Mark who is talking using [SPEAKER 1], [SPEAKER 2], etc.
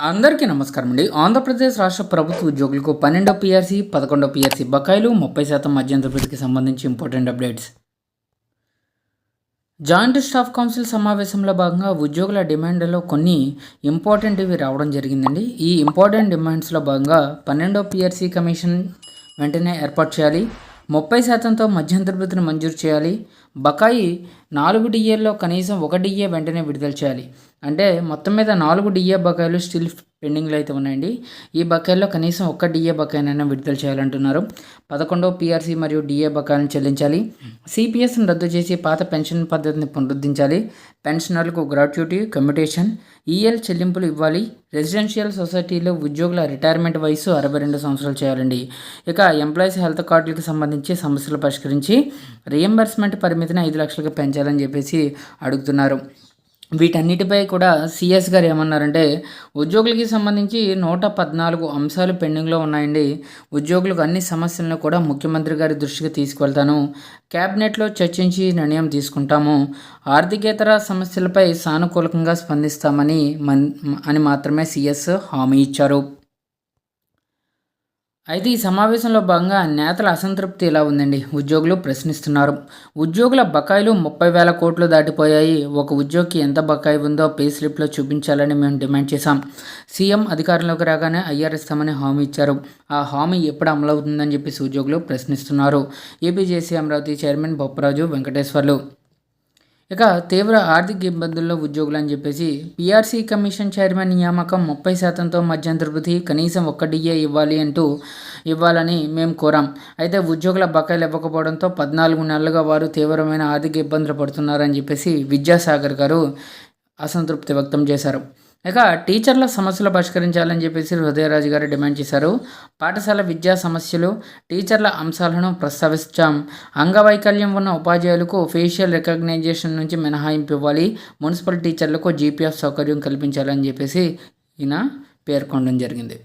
[SPEAKER 1] అందరికీ నమస్కారం అండి. ఆంధ్రప్రదేశ్ రాష్ట్ర ప్రభుత్వ ఉద్యోగులకు పన్నెండో పిఆర్సీ పదకొండో పిఆర్సీ బకాయిలు ముప్పై శాతం మధ్యంతర సంబంధించి important updates joint staff council సమావేశంలో భాగంగా ఉద్యోగుల డిమాండ్లో కొన్ని ఇంపార్టెంట్ ఇవి రావడం జరిగిందండి. ఈ ఇంపార్టెంట్ డిమాండ్స్లో భాగంగా పన్నెండో పిఆర్సీ కమిషన్ వెంటనే ఏర్పాటు చేయాలి. ముప్పై శాతంతో మధ్యంతరపతిని మంజూరు చేయాలి. బకాయి నాలుగు డిఏల్లో కనీసం ఒక డిఏ వెంటనే విడుదల చేయాలి. అంటే మొత్తం మీద నాలుగు డిఏ బకాయిలు స్టిల్ పెండింగ్లో అయితే ఉన్నాయండి. ఈ బకాయిల్లో కనీసం ఒక్క డిఏ బకాయినైనా విడుదల చేయాలంటున్నారు. పదకొండో పీఆర్సీ మరియు డిఏ బకాయిలను చెల్లించాలి. సిపిఎస్ను రద్దు చేసి పాత పెన్షన్ పద్ధతిని పునరుద్ధరించాలి. పెన్షనర్లకు గ్రాట్యుటీ కమ్యూటేషన్ ఈఎల్ చెల్లింపులు ఇవ్వాలి. రెసిడెన్షియల్ సొసైటీలో ఉద్యోగుల రిటైర్మెంట్ వయసు అరవై రెండు సంవత్సరాలు చేయాలండి. ఇక ఎంప్లాయీస్ హెల్త్ కార్డులకు సంబంధించి సమస్యలు పరిష్కరించి రియంబర్స్మెంట్ పరిమితిని ఐదు లక్షలకు పెంచాలి. చేయాలని చెప్పేసి అడుగుతున్నారు. వీటన్నిటిపై కూడా సిఎస్ గారు ఏమన్నారంటే ఉద్యోగులకి సంబంధించి నూట పద్నాలుగు అంశాలు పెండింగ్లో ఉన్నాయండి. ఉద్యోగులకు అన్ని సమస్యలను కూడా ముఖ్యమంత్రి గారి దృష్టికి తీసుకువెళ్తాను క్యాబినెట్లో చర్చించి నిర్ణయం తీసుకుంటాము. ఆర్థికేతర సమస్యలపై సానుకూలంగా స్పందిస్తామని మన్ అని మాత్రమే సిఎస్ హామీ ఇచ్చారు. అయితే ఈ సమావేశంలో భాగంగా నేతల అసంతృప్తి ఎలా ఉందండి? ఉద్యోగులు ప్రశ్నిస్తున్నారు. ఉద్యోగుల బకాయిలు ముప్పై వేల కోట్లు దాటిపోయాయి. ఒక ఉద్యోగికి ఎంత బకాయి ఉందో పే స్లిప్లో చూపించాలని మేము డిమాండ్ చేశాం. సీఎం అధికారంలోకి రాగానే ఐఆర్ఎస్తామని హామీ ఇచ్చారు. ఆ హామీ ఎప్పుడు అమలవుతుందని చెప్పేసి ఉద్యోగులు ప్రశ్నిస్తున్నారు. ఏపీజేసీ అమరావతి చైర్మన్ బొప్పరాజు వెంకటేశ్వర్లు ఇక తీవ్ర ఆర్థిక ఇబ్బందుల్లో ఉద్యోగులు అని చెప్పేసి పీఆర్సీ కమిషన్ చైర్మన్ నియామకం ముప్పై శాతంతో మధ్యంతర వృద్ధి కనీసం ఒక్క డిఏ ఇవ్వాలి అంటూ ఇవ్వాలని మేము కోరాం. అయితే ఉద్యోగుల బకాయిలు ఇవ్వకపోవడంతో పద్నాలుగు నెలలుగా వారు తీవ్రమైన ఆర్థిక ఇబ్బందులు పడుతున్నారని చెప్పేసి విద్యాసాగర్ గారు అసంతృప్తి వ్యక్తం చేశారు. ఇక టీచర్ల సమస్యలు పరిష్కరించాలని చెప్పేసి హృదయరాజు గారు డిమాండ్ చేశారు. పాఠశాల విద్యా సమస్యలు టీచర్ల అంశాలను ప్రస్తావించాం అంగవైకల్యం ఉన్న ఉపాధ్యాయులకు ఫేషియల్ రికగ్నైజేషన్ నుంచి మినహాయింపు ఇవ్వాలి. మున్సిపల్ టీచర్లకు జీపీఎఫ్ సౌకర్యం కల్పించాలని చెప్పేసి ఈయన పేర్కొనడం జరిగింది.